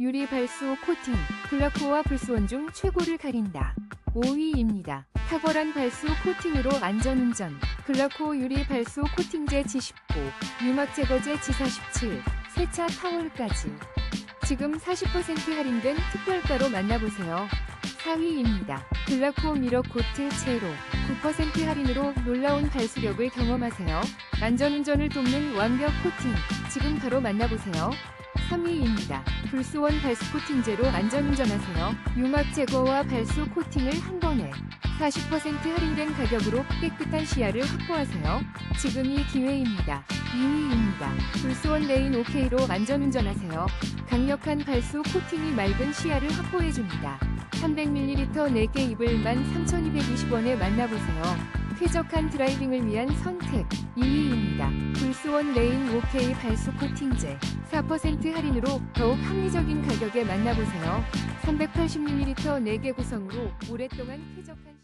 유리 발수 코팅, 블라코와 불수원 중 최고를 가린다. 5위입니다. 탁월한 발수 코팅으로 안전운전. 글라코 유리 발수 코팅제 G19, 유막 제거제 G47, 세차 타월까지. 지금 40% 할인된 특별가로 만나보세요. 4위입니다. 글라코 미러 코트 제로 9% 할인으로 놀라운 발수력을 경험하세요. 안전운전을 돕는 완벽 코팅. 지금 바로 만나보세요. 3위입니다. 불수원 발수 코팅제로 안전운전하세요. 유막 제거와 발수 코팅을 한 번에 40% 할인된 가격으로 깨끗한 시야를 확보하세요. 지금이 기회입니다. 2위입니다. 불수원 레인 OK로 안전운전하세요. 강력한 발수 코팅이 맑은 시야를 확보해줍니다. 300ml 4개 입을 13,220원에 만나보세요. 쾌적한 드라이빙을 위한 선택 2위입니다. 불수원 레인 OK 발수 코팅제 4% 할인으로 더욱 합리적인 가격에 만나보세요. 380ml 4개 구성으로 오랫동안 쾌적한